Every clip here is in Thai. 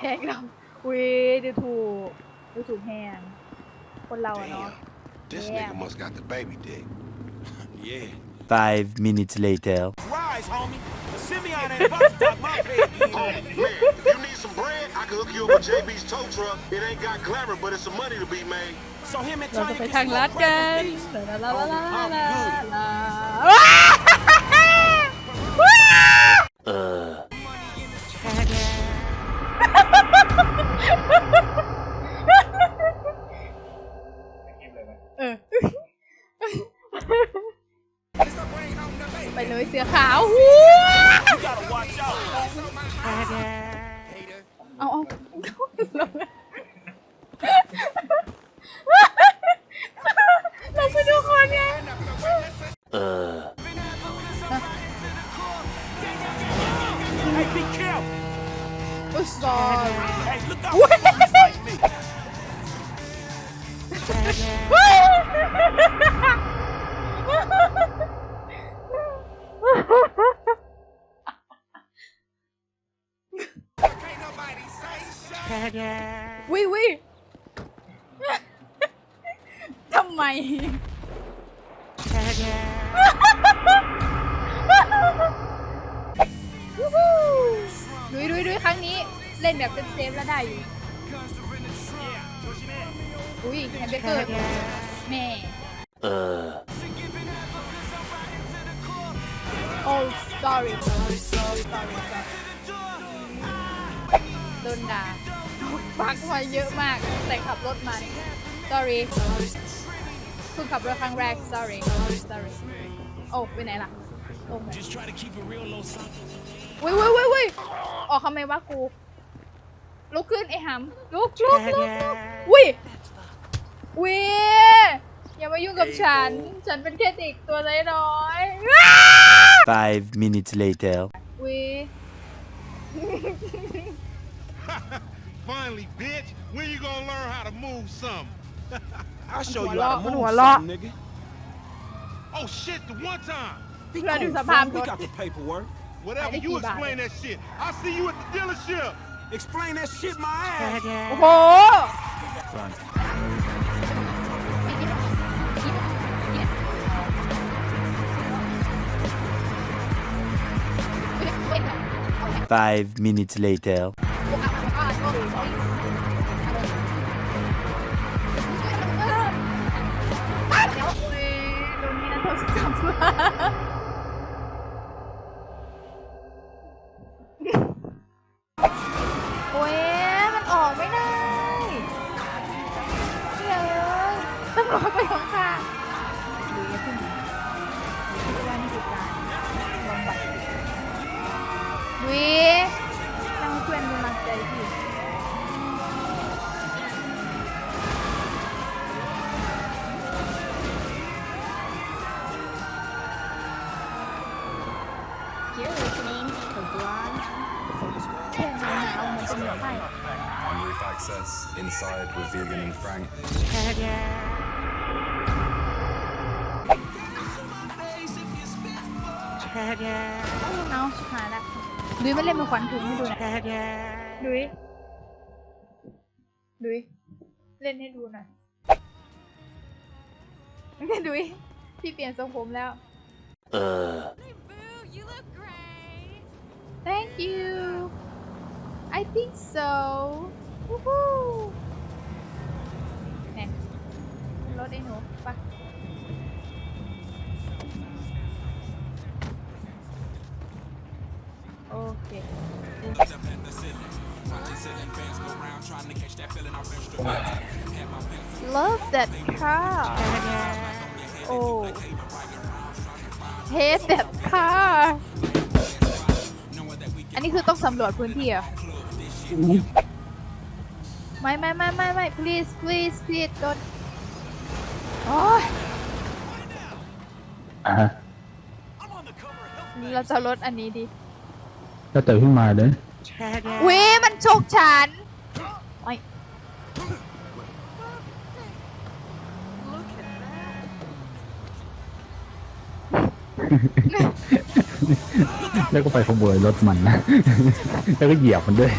แพงเราอุ้ยดูถูกดูถูกแพงคนเราอะเนาะ Damn, this Yeah. nigga must got the baby dick. Yeah. Five minutes later. Rise, homie. Simeon ain't about to duck my bed. Oh, man, if you need some bread, I can hook you up with JB's tow truck. It ain't got glamour, but it's some money to be made. So him and เราจะ Tanya ไป can ทาง smoke ลัด crack กั in น peace. ลาลาลาลาลาลา I'm ลา ไปเลยเสือขาวหู You gotta watch out. เอาเอาเราไปดูคนไง Uh. Hey, be careful. อุยซอย Hey, look out for homies like me. วิวิทำไมวู้ฮู้ดุยดุยดุยครั้งนี้เล่นแบบเซฟๆแล้วได้อยู่ อุ้ยแฮมเบอร์เกอร์แม่ Uh. โอ้ sorry sorry sorry sorry โดนด่า บักมาเยอะมากแต่ขับรถมานี่ sorry เพิ่งขับรถครั้งแรก sorry sorry โอ้ไปไหนล่ะลงไหน Just try to keep it real low, son. เว้ยเว้ยเว้ยเว้ยออกทำไมวะกู ลุกขึ้นไอ้หำลุกลุกลุกลุกวิวิอย่ามายุ่งกับฉัน ฉันเป็นแค่เด็กตัวน้อยๆว้า Five minutes later. วิ finally, bitch. When you gonna learn how to move some? I'll show you how to move some, nigga. Oh shit, the one time. Be cool, we got the paperwork. Whatever, you explain that shit. I'll see you at the dealership. Explain that shit my ass. Five minutes later. รอไปข้างๆดูอย่าเพิ่งคิดว่านี่คือการบำบัดวิตั้งเพื่อนกำลังใจพี่ You're listening to Blonde แค่หนาวๆมันจะเหนียวไป on roof access inside with Vegan and Frank. เอาหายละดุยไม่เล่นมาขวัญถุงให้ดูน่อยดุยดุยเล่นให้ดูหน่อยดุยพี่เปลี่ยนทรงผมแล้ว Uh. thank you I think so Woohoo แน่ขึ้นรถไอ้หนูไปะ Love that car. Oh. Hate that car. อันนี้คือต้องสำรวจพื้นที่เหรอะไม่ไม่ไม่ไม่ไม่ please please please don't โอ้ยอะฮะเราจะลดอันนี้ดิ แล้วแต่พี่มาเลย วิมันฉกฉัน แล้วก็ไปขโมยรถมันนะ แล้วก็เหยียบมันด้วย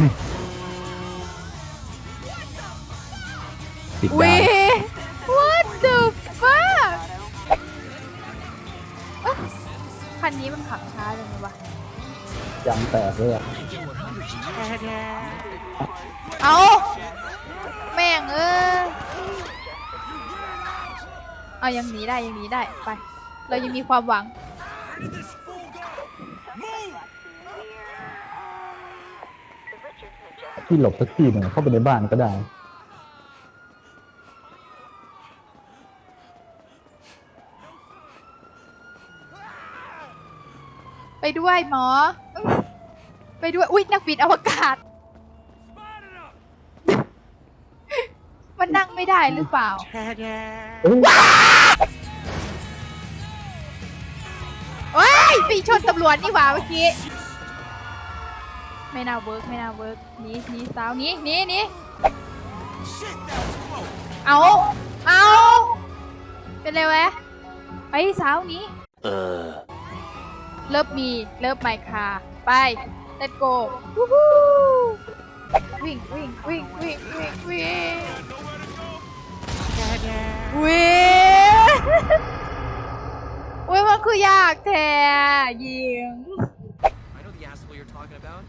ติดดาว แตกเลยอะเอาแม่งเออเอายังหนีได้ยังหนีได้ไป เรายังมีความหวัง ที่หลบสักที่หนึ่งเข้าไปในบ้านก็ได้ ไปด้วยหมออื้อ ไปด้วย อุ้ยนักบินอวกาศ มันนั่งไม่ได้หรือเปล่าเอ้ยว้ายปีชนตำรวจนี่หว่าเมื่อกี้ ไม่น่าเวิร์กไม่น่าเวิร์กหนีหนีสาวหนีหนีหนีเอา เอา เป็นไรวะไปสาวหนี้ Uh. เลิฟมี เลิฟไมคาไป let's go วู้ฮู้วิ่งวิ่งวิ่งวิ่งวิ่งวิ่งวิ่งอุ้ยมันคือยากแท้ยิง I know the asshole you're talking about.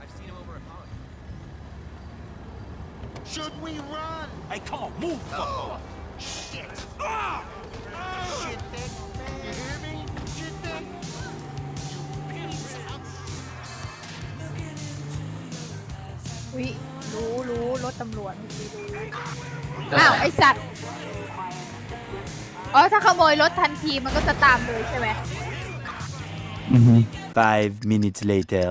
I've seen him over at college. Should we run? Hey, come on, move, fucker. วจเมื่อกี้รู้อ้าวไอสัตว์อ๋อถ้าขโมยรถทันทีมันก็จะตามเลยใช่ไหมอือฮึ Five minutes later.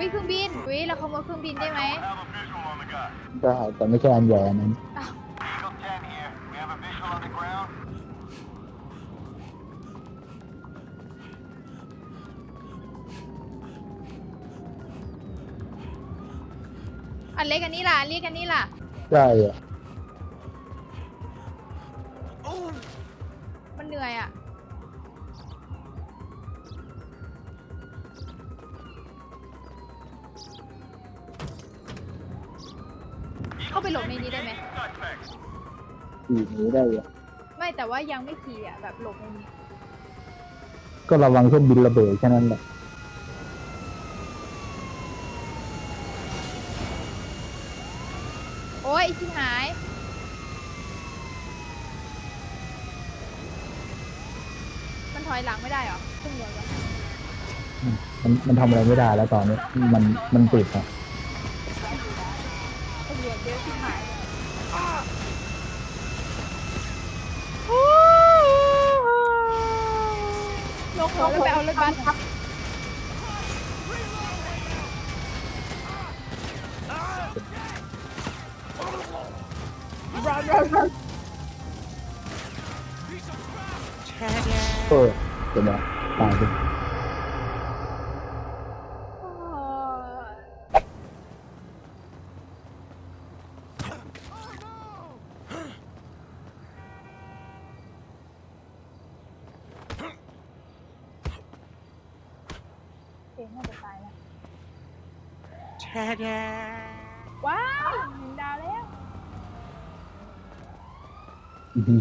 วิเครื่องบินวิเราขโมยเครื่องบินได้ไหมได้แต่ไม่ใช่อันใหญ่อันนั้นอั นเล็กอันนี้ล่ะอันเล็กอันนี้ล่ะ ได้อะมันเหนื่อยอะ เข้าไปหลบในนี้ได้ไหม ขี่หนีได้อะไม่แต่ว่ายังไม่ขี่อะแบบหลบในนี้ ก็ระวังเครื่องบินระเบิดแค่นั้นแหละ โอ้ยไอ้ชิบหาย มันถอยหลังไม่ได้เหรอขึ้นเรือก่อนมันมันทำอะไรไม่ได้แล้วตอนนี้มันมันติดอะตำรวจเยอะชิบหายเลยลงหัวแล้วไปเอารถบัส ครับเออเป็นไงตายไปเองน่าจะตายแล้วว้าวหนึ่งดาวแล้ว อือฮึ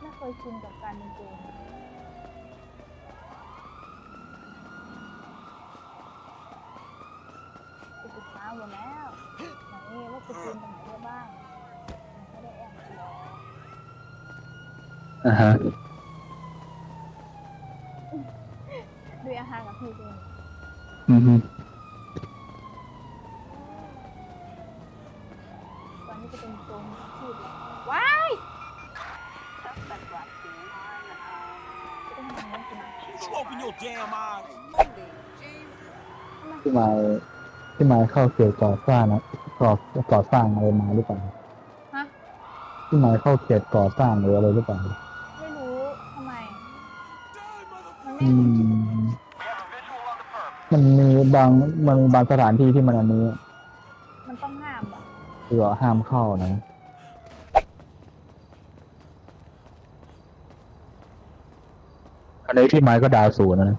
ไม่ เคยชินกับการเป็นโจรกูศึกษาหมดแล้วไหนว่ากูชินตรงไหนได้บ้างไม่ได้แอบหรอกอ่าฮะด้วยอาหารกับพี่เองอือฮึตอนนี้จะเป็นโจรพูดแล้วว้าย You open your damn eyes. ที่มาที่มาเข้าเขตก่อสร้างนะก่อก่อสร้างอะไรมาหรือเปล่าฮะ ที่มาเข้าเขตก่อสร้างหรืออะไรหรือเปล่าไม่รู้ทำไม มันไม่อืมมันมีบางมันมีบางสถานที่ที่มันอันนี้มันต้องห้ามคือว่าห้ามเข้านะ อันนี้ที่ไม้ก็ดาวศูนย์นะ